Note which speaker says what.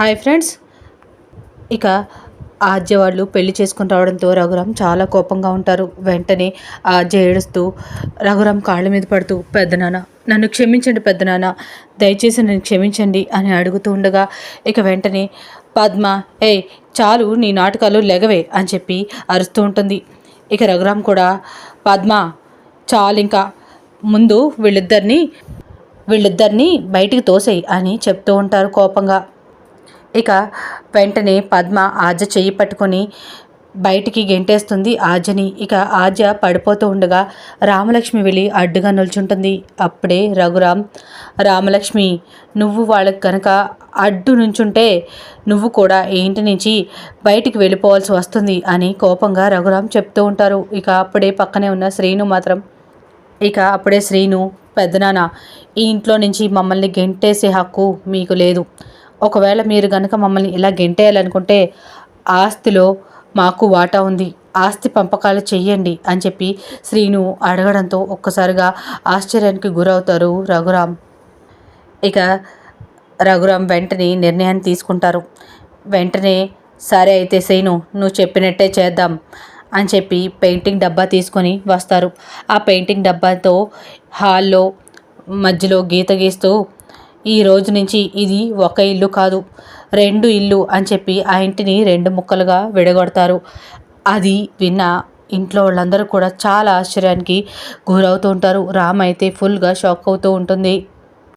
Speaker 1: Hi friends. ఇక ఆద్య వాళ్ళు పెళ్ళి చేసుకుని రావడంతో రఘురామ్ చాలా కోపంగా ఉంటారు. వెంటనే ఆద్య ఏడుస్తూ రఘురామ్ కాళ్ళ మీద పడుతూ పెద్దనాన్న నన్ను క్షమించండి పెద్దనాన్న దయచేసి నన్ను క్షమించండి అని అడుగుతూ ఉండగా ఇక వెంటనే పద్మ ఏయ్ చాలు నీ నాటకాలు లెగవే అని చెప్పి అరుస్తూ ఉంటుంది. ఇక రఘురామ్ కూడా పద్మ చాలు ఇంకా ముందు వీళ్ళిద్దరిని వీళ్ళిద్దరిని బయటికి తోసేయి అని చెప్తూ ఉంటారు కోపంగా. ఇక వెంటనే పద్మ ఆజ చెయ్యి పట్టుకొని బయటికి గెంటేస్తుంది ఆజని ఇక ఆజ పడిపోతూ ఉండగా రామలక్ష్మి వెళ్ళి అడ్డుగా నిల్చుంటుంది. అప్పుడే రఘురామ్ రామలక్ష్మి నువ్వు వాళ్ళకి కనుక అడ్డు నుంచుంటే నువ్వు కూడా ఇంటి నుంచి బయటికి వెళ్ళిపోవాల్సి వస్తుంది అని కోపంగా రఘురామ్ చెప్తూ ఉంటారు. ఇక అప్పుడే పక్కనే ఉన్న శ్రీను మాత్రం ఇక అప్పుడే శ్రీను పెద్దనాన్న ఈ ఇంట్లో నుంచి మమ్మల్ని గెంటేసే హక్కు మీకు లేదు. ఒకవేళ మీరు కనుక మమ్మల్ని ఇలా గెంటేయాలనుకుంటే ఆస్తిలో మాకు వాటా ఉంది ఆస్తి పంపకాలు చెయ్యండి అని చెప్పి శ్రీను అడగడంతో ఒక్కసారిగా ఆశ్చర్యానికి గురవుతారు రఘురామ్. ఇక రఘురామ్ వెంటనే నిర్ణయాన్ని తీసుకుంటారు. వెంటనే సరే అయితే శ్రీను నువ్వు చెప్పినట్టే చేద్దాం అని చెప్పి పెయింటింగ్ డబ్బా తీసుకొని వస్తారు. ఆ పెయింటింగ్ డబ్బాతో హాల్లో మధ్యలో గీత గీస్తూ ఈ రోజు నుంచి ఇది ఒక ఇల్లు కాదు రెండు ఇల్లు అని చెప్పి ఆ ఇంటిని రెండు ముక్కలుగా విడగొడతారు. అది విన్న ఇంట్లో వాళ్ళందరూ కూడా చాలా ఆశ్చర్యానికి గురవుతూ ఉంటారు. రామ్ అయితే ఫుల్గా షాక్ అవుతూ ఉంటుంది.